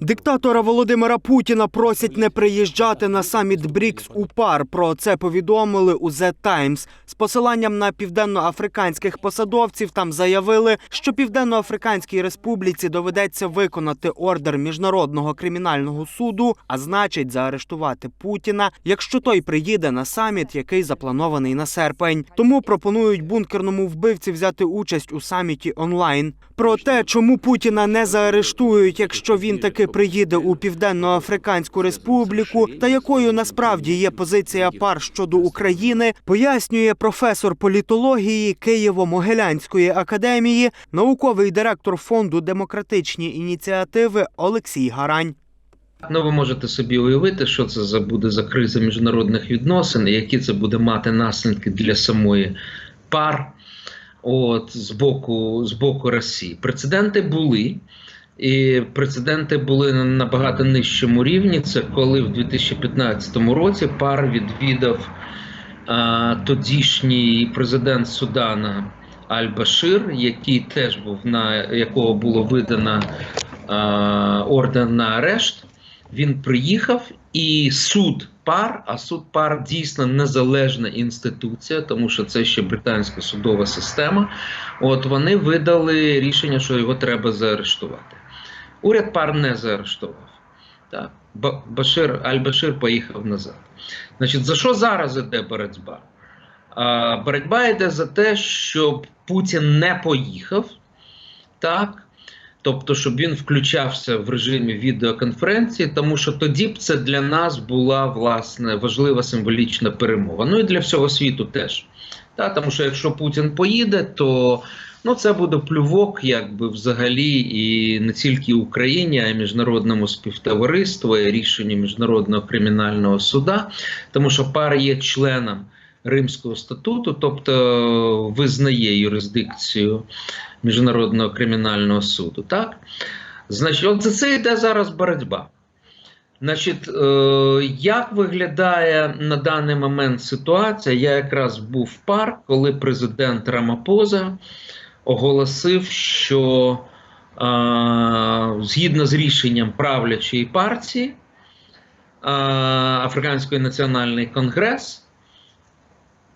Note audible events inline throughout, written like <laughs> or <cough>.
Диктатора Володимира Путіна просять не приїжджати на саміт БРІКС у пар. Про це повідомили у The Times. З посиланням на південноафриканських посадовців там заявили, що Південноафриканській Республіці доведеться виконати ордер міжнародного кримінального суду, а значить заарештувати Путіна, якщо той приїде на саміт, який запланований на серпень. Тому пропонують бункерному вбивці взяти участь у саміті онлайн. Про те, чому Путіна не заарештують, якщо він таки приїде у Південно-Африканську Республіку, та якою насправді є позиція пар щодо України, пояснює професор політології Києво-Могилянської академії, науковий директор фонду демократичні ініціативи Олексій Гарань. Ну, ви можете собі уявити, що це за буде за криза міжнародних відносин, які це буде мати наслідки для самої пар от, з, боку, з боку Росії. Прецеденти були, і прецеденти були на набагато нижчому рівні. Це коли в 2015 році пар відвідав а, тодішній президент Судана Аль-Башир, який теж був на якого було видано а, ордер на арешт. Він приїхав, і суд пар, а суд пар дійсно незалежна інституція, тому що це ще британська судова система. От вони видали рішення, що його треба заарештувати. Уряд пар не заарештував. Так. Башир, Аль-Башир поїхав назад. Значить, за що зараз іде боротьба? А, боротьба йде за те, щоб Путін не поїхав, так, тобто, щоб він включався в режимі відеоконференції, тому що тоді б це для нас була власне важлива символічна перемога. Ну і для всього світу теж. Та, тому що якщо Путін поїде, то ну, це буде плювок, якби взагалі, і не тільки Україні, а й міжнародному співтовариству, і рішенню міжнародного кримінального суда, тому що пара є членом Римського статуту, тобто визнає юрисдикцію Міжнародного кримінального суду. Так? Значить, от за це йде зараз боротьба. Значить, е, як виглядає на даний момент ситуація? Я якраз був в парк, коли президент Рамапоза оголосив, що е, згідно з рішенням правлячої партії е, Африканської національний конгрес,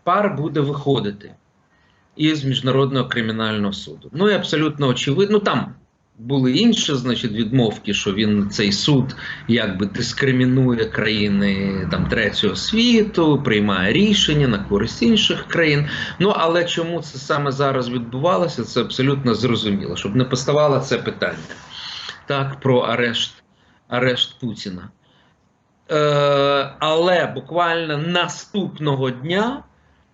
пар буде виходити із Міжнародного кримінального суду. Ну і абсолютно очевидно, ну там були інші, значить, відмовки, що він цей суд якби дискримінує країни там третього світу, приймає рішення на користь інших країн. Ну але чому це саме зараз відбувалося, це абсолютно зрозуміло, щоб не поставало це питання так про арешт, арешт Путіна. Е, але буквально наступного дня.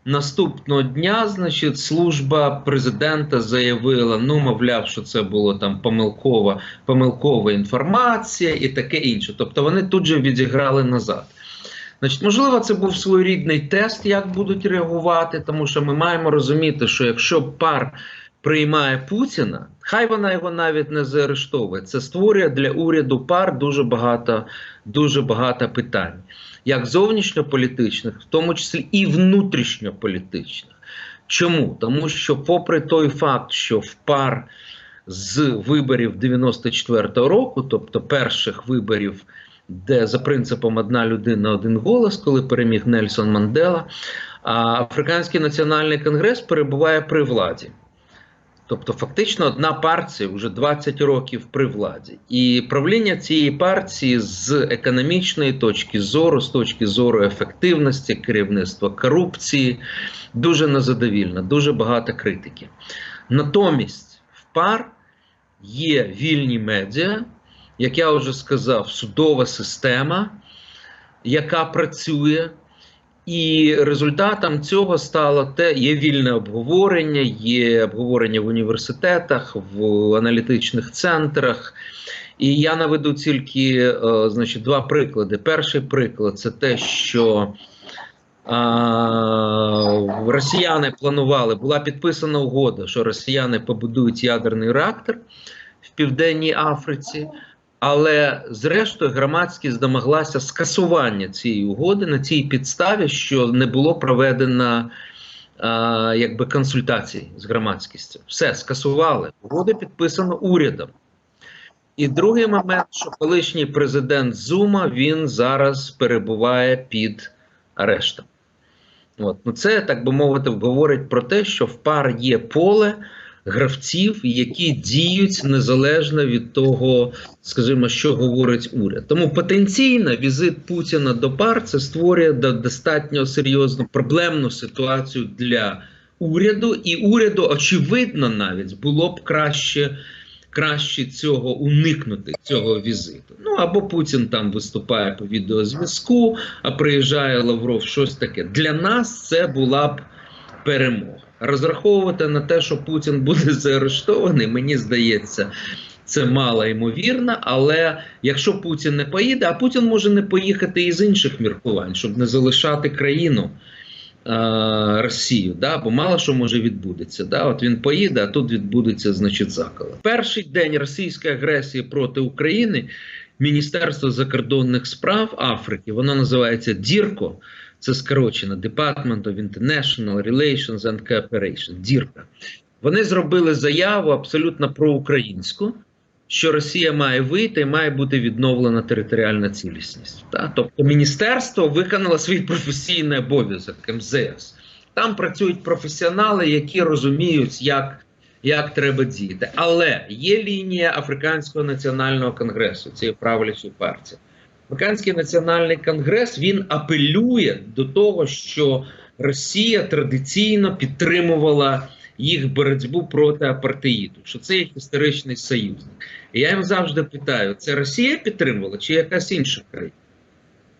Наступного дня, значить, служба президента заявила: ну, мовляв, що це було там помилкова, помилкова інформація і таке інше. Тобто вони тут же відіграли назад. Значить, можливо, це був своєрідний тест, як будуть реагувати, тому що ми маємо розуміти, що якщо пар приймає Путіна, хай вона його навіть не заарештовує. Це створює для уряду пар дуже багато, дуже багато питань як зовнішньополітичних, в тому числі і внутрішньополітичних. Чому? Тому що, попри той факт, що в пар з виборів 94-го року, тобто перших виборів, де за принципом одна людина, один голос, коли переміг Нельсон Мандела, а Африканський національний конгрес перебуває при владі. Тобто, фактично, одна партія вже 20 років при владі, і правління цієї партії з економічної точки зору, з точки зору ефективності, керівництва корупції, дуже незадовільна, дуже багато критики. Натомість в пар є вільні медіа, як я вже сказав, судова система, яка працює. І результатом цього стало те, є вільне обговорення, є обговорення в університетах, в аналітичних центрах. І я наведу тільки е, значить, два приклади. Перший приклад це те, що е, росіяни планували, була підписана угода, що росіяни побудують ядерний реактор в Південній Африці. Але зрештою громадськість домоглася скасування цієї угоди на цій підставі, що не було проведено а, якби консультацій з громадськістю. Все скасували. Угода підписана урядом. І другий момент, що колишній президент Зума він зараз перебуває під арештом. От. Ну, це, так би мовити, говорить про те, що в пар є поле гравців, які діють незалежно від того, скажімо, що говорить уряд. Тому потенційно візит Путіна до пар це створює до- достатньо серйозну проблемну ситуацію для уряду, і уряду, очевидно, навіть було б краще. Краще цього уникнути цього візиту. Ну або Путін там виступає по відеозв'язку, а приїжджає Лавров, щось таке. Для нас це була б перемога. Розраховувати на те, що Путін буде <laughs> заарештований, мені здається, це мало ймовірно. Але якщо Путін не поїде, а Путін може не поїхати із інших міркувань, щоб не залишати країну. е, Росію, да, бо мало що може відбудеться. Да? От він поїде, а тут відбудеться, значить, закола. Перший день російської агресії проти України Міністерство закордонних справ Африки, воно називається Дірко. Це скорочено Department of International Relations and Cooperation. Дірка. Вони зробили заяву абсолютно проукраїнську, що Росія має вийти і має бути відновлена територіальна цілісність. Та? Тобто міністерство виконало свій професійний обов'язок МЗС. Там працюють професіонали, які розуміють, як, як треба діяти. Але є лінія Африканського національного конгресу, цієї правлячої партії. Африканський національний конгрес він апелює до того, що Росія традиційно підтримувала їх боротьбу проти апартеїду, що це їх історичний союзник. І я їм завжди питаю: це Росія підтримувала чи якась інша країна?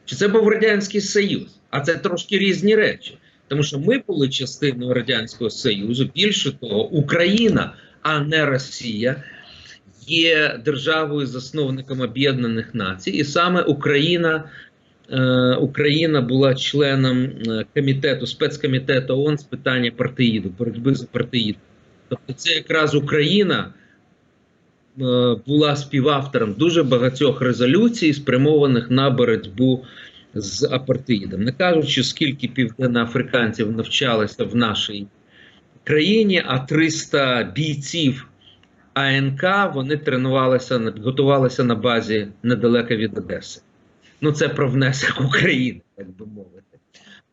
Чи це був Радянський Союз? А це трошки різні речі. Тому що ми були частиною Радянського Союзу, більше того, Україна, а не Росія, є державою засновником Об'єднаних Націй, і саме Україна. е, Україна була членом е, комітету спецкомітету ООН з питання партеїду, боротьби з партеїдом. Тобто, це якраз Україна е, була співавтором дуже багатьох резолюцій, спрямованих на боротьбу з апартеїдом. Не кажучи, скільки південноафриканців навчалися в нашій країні, а 300 бійців АНК вони тренувалися, готувалися на базі недалеко від Одеси. Ну, це про внесок України, так би мовити.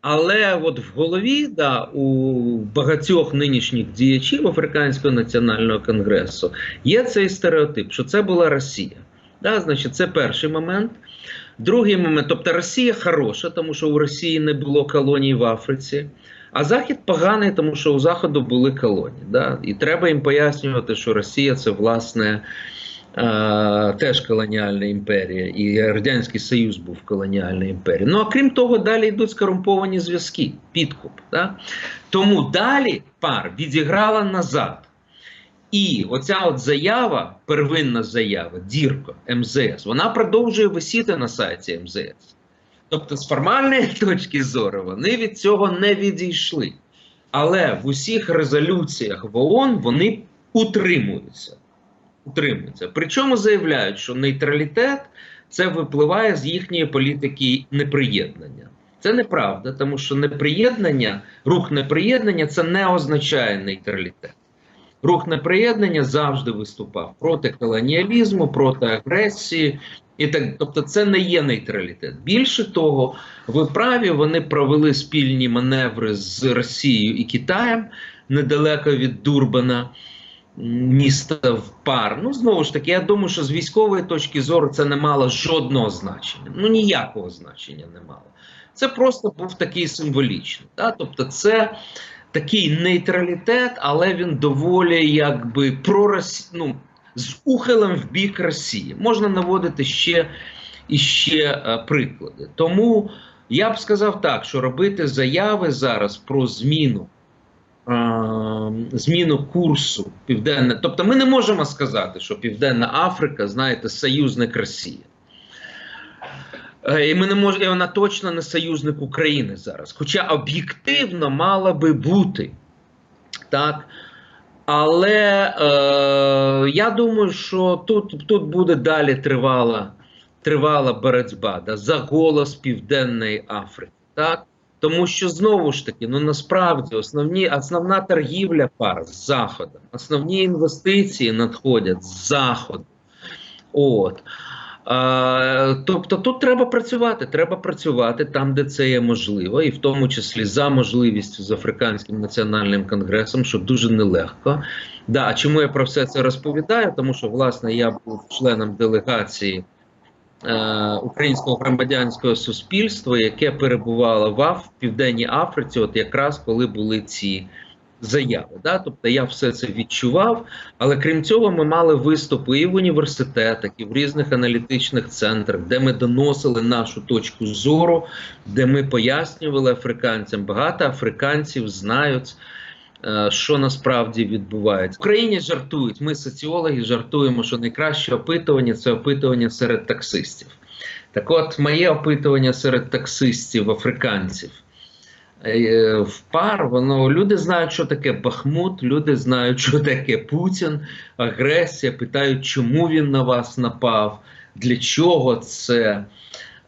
Але от в голові да, у багатьох нинішніх діячів Африканського національного конгресу є цей стереотип, що це була Росія. Да, значить, це перший момент. Другий момент, тобто Росія хороша, тому що у Росії не було колоній в Африці, а Захід поганий, тому що у Заходу були колонії. Да? І треба їм пояснювати, що Росія це власне. е, Теж колоніальна імперія, і Радянський Союз був колоніальною імперією. Ну а крім того, далі йдуть скорумповані зв'язки, підкуп. Да? Тому далі пар відіграла назад. І оця от заява, первинна заява, Дірко, МЗС, вона продовжує висіти на сайті МЗС. Тобто, з формальної <laughs> точки зору, вони від цього не відійшли. Але в усіх резолюціях в ООН вони утримуються. утримуються. Причому заявляють, що нейтралітет це випливає з їхньої політики неприєднання. Це неправда, тому що неприєднання, рух неприєднання це не означає нейтралітет. Рух неприєднання завжди виступав проти колоніалізму, проти агресії. І так, тобто, це не є нейтралітет. Більше того, ви праві, вони провели спільні маневри з Росією і Китаєм недалеко від Дурбана, міста в пар. Ну, знову ж таки, я думаю, що з військової точки зору це не мало жодного значення. Ну, ніякого значення не мало. Це просто був такий символічний. Да? Тобто, це такий нейтралітет, але він доволі якби пророс... ну, з ухилем в бік Росії. Можна наводити ще і ще е, приклади. Тому я б сказав так, що робити заяви зараз про зміну. е, Зміну курсу південне, тобто ми не можемо сказати, що Південна Африка, знаєте, союзник Росії. Е, І ми не можемо, і вона точно не союзник України зараз. Хоча об'єктивно мала би бути. Так. Але е, я думаю, що тут, тут буде далі тривала, тривала боротьба да, за голос Південної Африки. Так? Тому що знову ж таки, ну насправді основні, основна торгівля пар з Заходом, основні інвестиції надходять з Заходу. От. Тобто тут треба працювати. Треба працювати там, де це є можливо, і в тому числі за можливістю з Африканським національним конгресом, що дуже нелегко. Да, а чому я про все це розповідаю? Тому що власне я був членом делегації е, українського громадянського суспільства, яке перебувало в, Аф, в Південній Африці, от якраз коли були ці заяви. Да? Тобто я все це відчував. Але крім цього, ми мали виступи і в університетах, і в різних аналітичних центрах, де ми доносили нашу точку зору, де ми пояснювали африканцям. Багато африканців знають. е, Що насправді відбувається в Україні? Жартують. Ми соціологи жартуємо, що найкраще опитування це опитування серед таксистів. Так, от, моє опитування серед таксистів, африканців в пар, воно люди знають, що таке Бахмут, люди знають, що таке Путін, агресія, питають, чому він на вас напав, для чого це.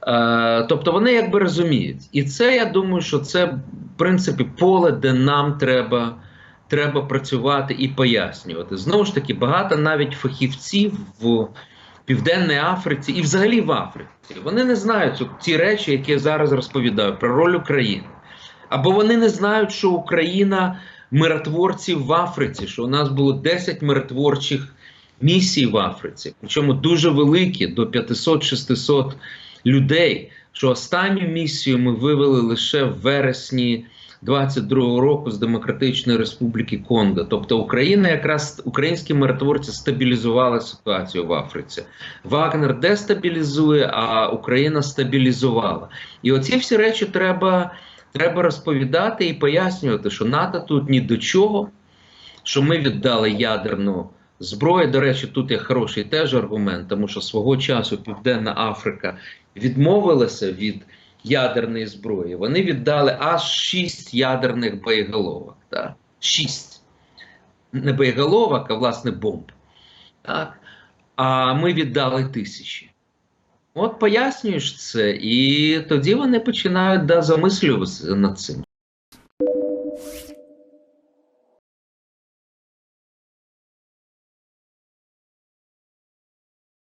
Е, тобто вони якби розуміють. І це я думаю, що це в принципі поле, де нам треба, треба працювати і пояснювати. Знову ж таки, багато навіть фахівців в Південній Африці і взагалі в Африці. Вони не знають ті речі, які я зараз розповідаю про роль України. Або вони не знають, що Україна миротворці в Африці, що у нас було 10 миротворчих місій в Африці, причому дуже великі, до 500-600 людей. Що останню місію ми вивели лише в вересні 22-го року з Демократичної Республіки Конго. Тобто Україна, якраз українські миротворці стабілізували ситуацію в Африці. Вагнер дестабілізує, а Україна стабілізувала. І оці всі речі треба. Треба розповідати і пояснювати, що НАТО тут ні до чого, що ми віддали ядерну зброю. До речі, тут є хороший теж аргумент, тому що свого часу Південна Африка відмовилася від ядерної зброї. Вони віддали аж шість ядерних боєголовок. Так? Шість. Не боєголовок, а власне бомб. Так? А ми віддали тисячі. От пояснюєш це, і тоді вони починають да, замислюватися над цим.